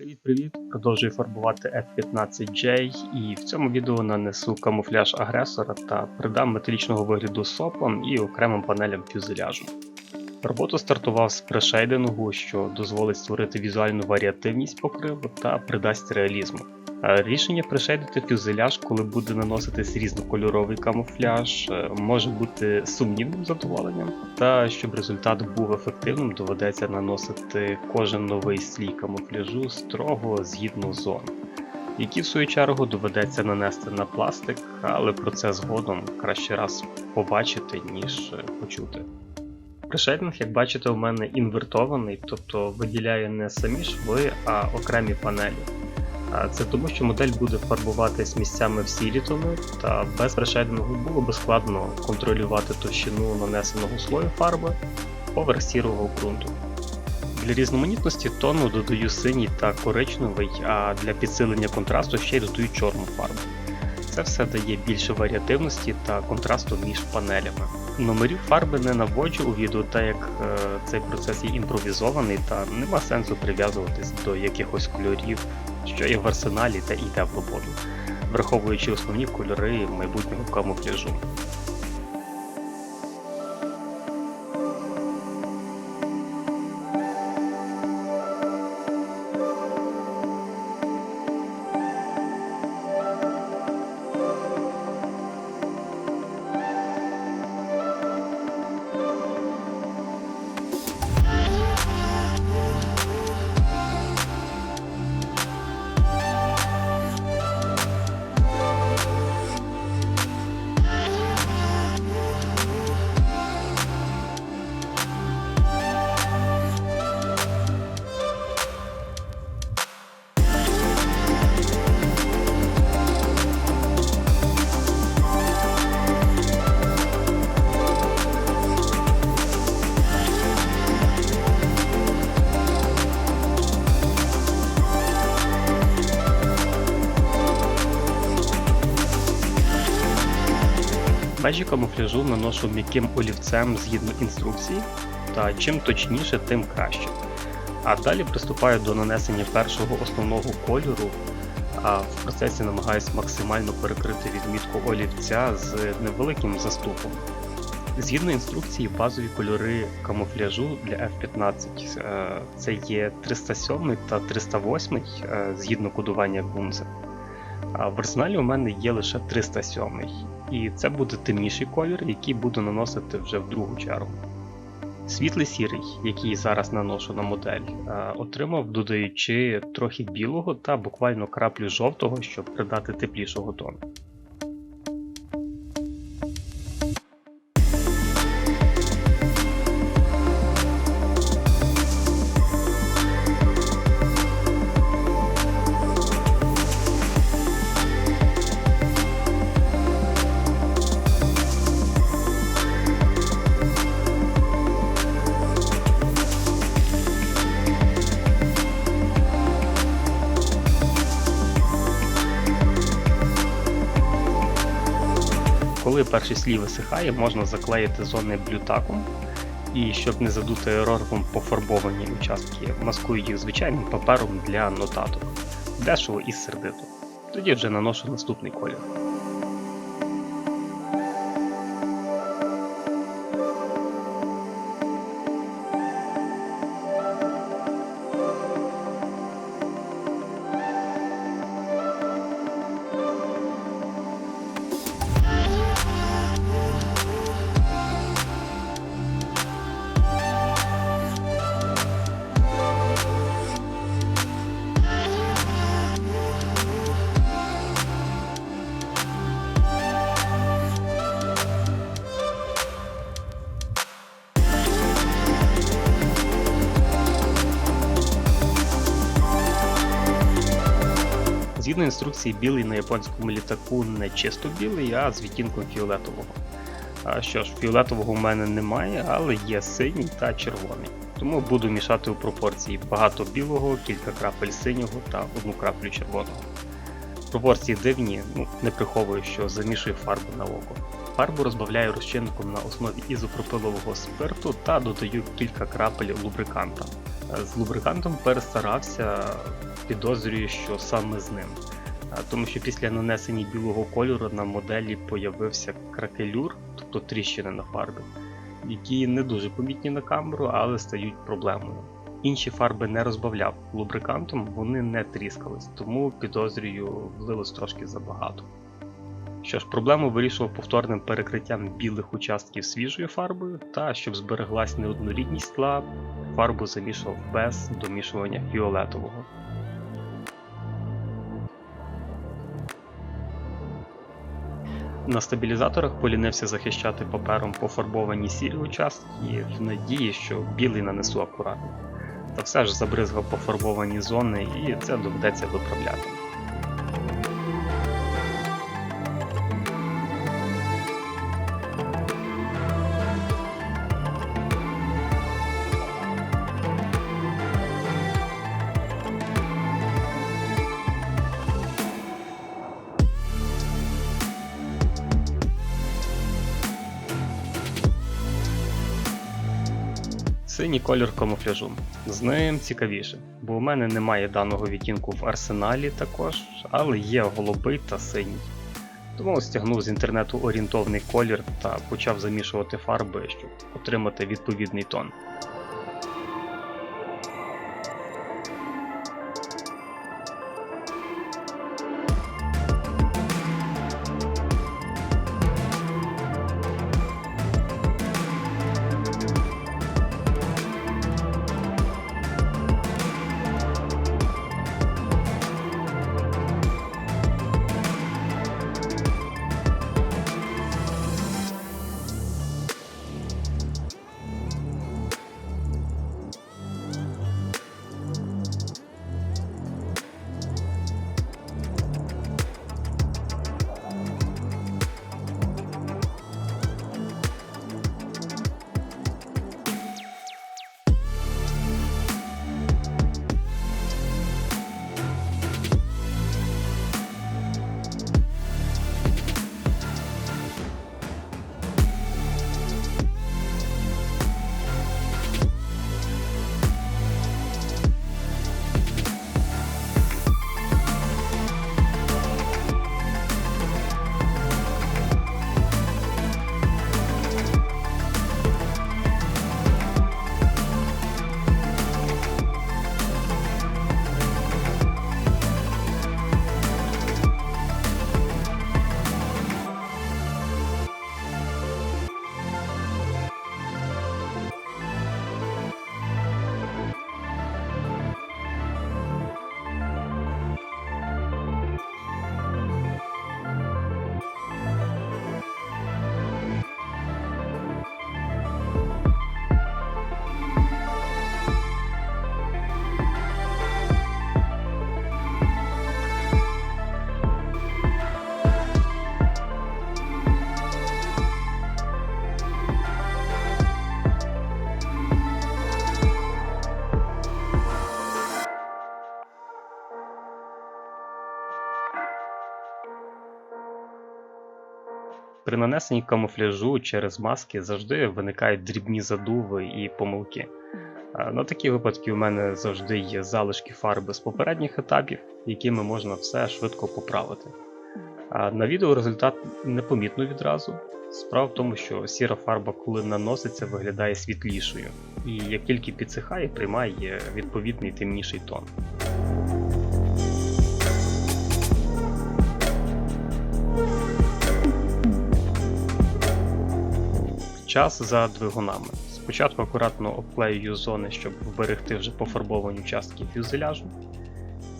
Привіт-привіт! Продовжую фарбувати F15J і в цьому відео нанесу камуфляж агресора та придам металічного вигляду сопам і окремим панелям фюзеляжу. Роботу стартував з прешейдингу, що дозволить створити візуальну варіативність покриву та придасть реалізму. Рішення пришейдити фюзеляж, коли буде наноситись різнокольоровий камуфляж, е, може бути сумнівним задоволенням, та щоб результат був ефективним, доведеться наносити кожен новий слій камуфляжу строго згідно зон, які в свою чергу доведеться нанести на пластик, але про це згодом краще раз побачити, ніж е, почути. Пришейдинг, як бачите, у мене інвертований, тобто виділяє не самі шви, а окремі панелі. Це тому, що модель буде фарбуватись місцями в сірі тони, та без прешейдингу було би складно контролювати товщину нанесеного слою фарби поверх сірого ґрунту. Для різноманітності тону додаю синій та коричневий, а для підсилення контрасту ще й додаю чорну фарбу. Це все дає більше варіативності та контрасту між панелями. Номерів фарби не наводжу у відео, так як е, цей процес є імпровізований та нема сенсу прив'язуватись до якихось кольорів, що є в арсеналі та в роботу, враховуючи основні кольори майбутнього камуфляжу. Межі камуфляжу наношу м'яким олівцем згідно інструкції, та чим точніше, тим краще. А далі приступаю до нанесення першого основного кольору, а в процесі намагаюсь максимально перекрити відмітку олівця з невеликим заступом. Згідно інструкції, базові кольори камуфляжу для F15 е, це є 307 та 308 е, згідно кодування Gunze. А в арсеналі у мене є лише 307 і це буде темніший колір, який буду наносити вже в другу чергу. Світлий сірий, який зараз наношу на модель, е, отримав, додаючи трохи білого та буквально краплю жовтого, щоб придати теплішого тону. Коли перший слій висихає, можна заклеїти зони блютаком. І щоб не задути ерором пофарбовані участки, маскую їх звичайним папером для нотаток, дешево і сердито. Тоді вже наношу наступний колір. Згідно інструкції, білий на японському літаку не чисто білий, а з відтінком фіолетового. А що ж, фіолетового у мене немає, але є синій та червоний. Тому буду мішати у пропорції багато білого, кілька крапель синього та одну краплю червоного. Пропорції дивні, ну не приховую, що замішую фарбу на око. Фарбу розбавляю розчинником на основі ізопропилового спирту та додаю кілька крапель лубриканта. З лубрикантом перестарався, підозрюю, що саме з ним. Тому що після нанесення білого кольору на моделі появився кракелюр, тобто тріщини на фарбі, які не дуже помітні на камеру, але стають проблемою. Інші фарби не розбавляв лубрикантом, вони не тріскались, тому підозрюю, влилось трошки забагато. Що ж, проблему вирішував повторним перекриттям білих участків свіжою фарбою, та щоб збереглась неоднорідність скла, фарбу замішував без домішування фіолетового. На стабілізаторах полінився захищати папером пофарбовані сірі участки в надії, що білий нанесу акуратно. Та все ж забризгав пофарбовані зони і це доведеться виправляти. Синій колір камуфляжу. З ним цікавіше, бо у мене немає даного відтінку в арсеналі також, але є голубий та синій. Тому стягнув з інтернету орієнтовний колір та почав замішувати фарби, щоб отримати відповідний тон. При нанесенні камуфляжу через маски завжди виникають дрібні задуви і помилки. На такі випадки у мене завжди є залишки фарби з попередніх етапів, якими можна все швидко поправити. На відео результат непомітно відразу. Справа в тому, що сіра фарба, коли наноситься, виглядає світлішою, і як тільки підсихає, приймає відповідний темніший тон. Час за двигунами. Спочатку акуратно обклеюю зони, щоб вберегти вже пофарбовані частки фюзеляжу,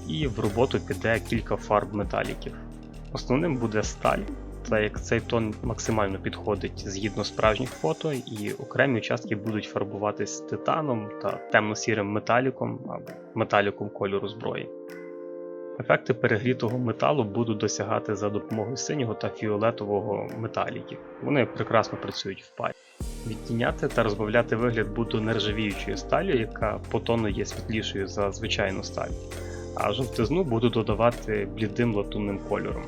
і в роботу піде кілька фарб металіків. Основним буде сталь, так як цей тон максимально підходить згідно справжніх фото, і окремі участки будуть фарбуватись титаном та темно-сірим металіком або металіком кольору зброї. Ефекти перегрітого металу будуть досягати за допомогою синього та фіолетового металіків. Вони прекрасно працюють в парі. Відтіняти та розбавляти вигляд буду нержавіючою сталю, яка по тону є світлішою за звичайну сталь, а жовтизну буду додавати блідим латунним кольором.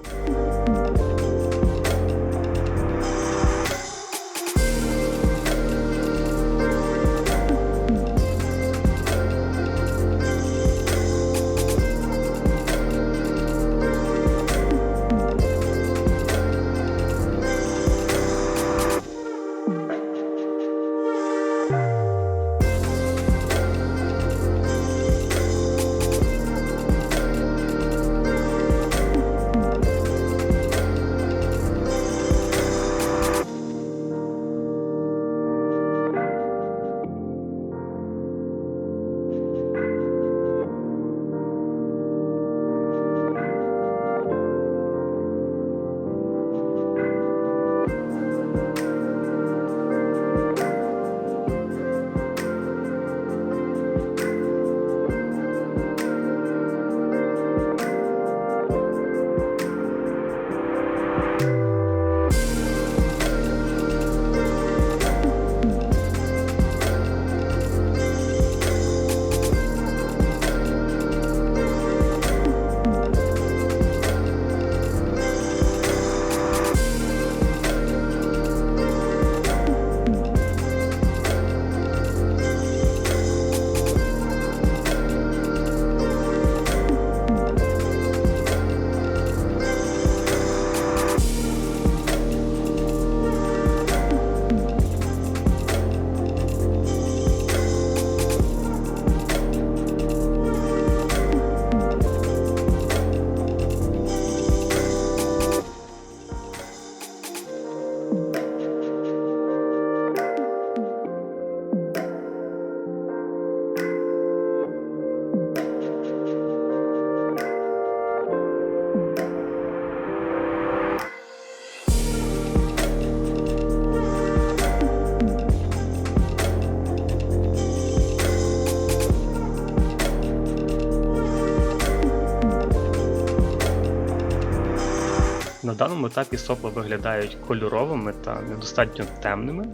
Даному етапі сопла виглядають кольоровими та недостатньо темними.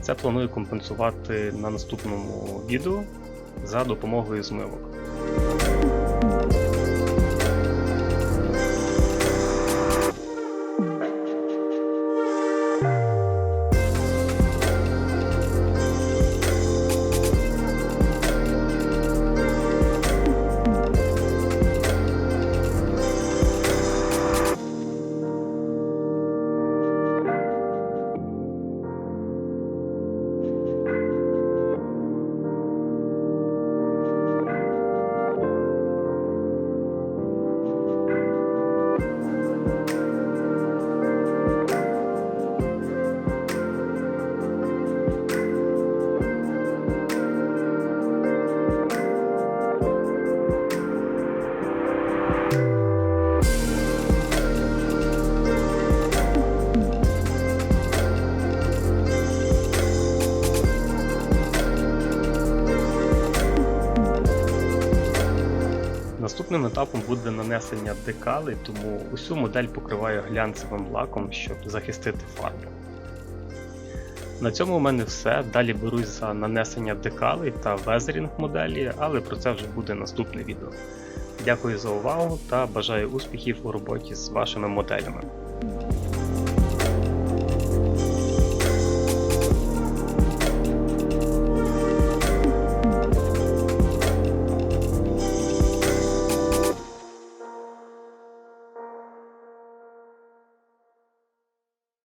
Це планую компенсувати на наступному відео за допомогою змивок. Наступним етапом буде нанесення декалей, тому усю модель покриваю глянцевим лаком, щоб захистити фарбу. На цьому у мене все. Далі берусь за нанесення декалей та везерінг моделі, але про це вже буде наступне відео. Дякую за увагу та бажаю успіхів у роботі з вашими моделями.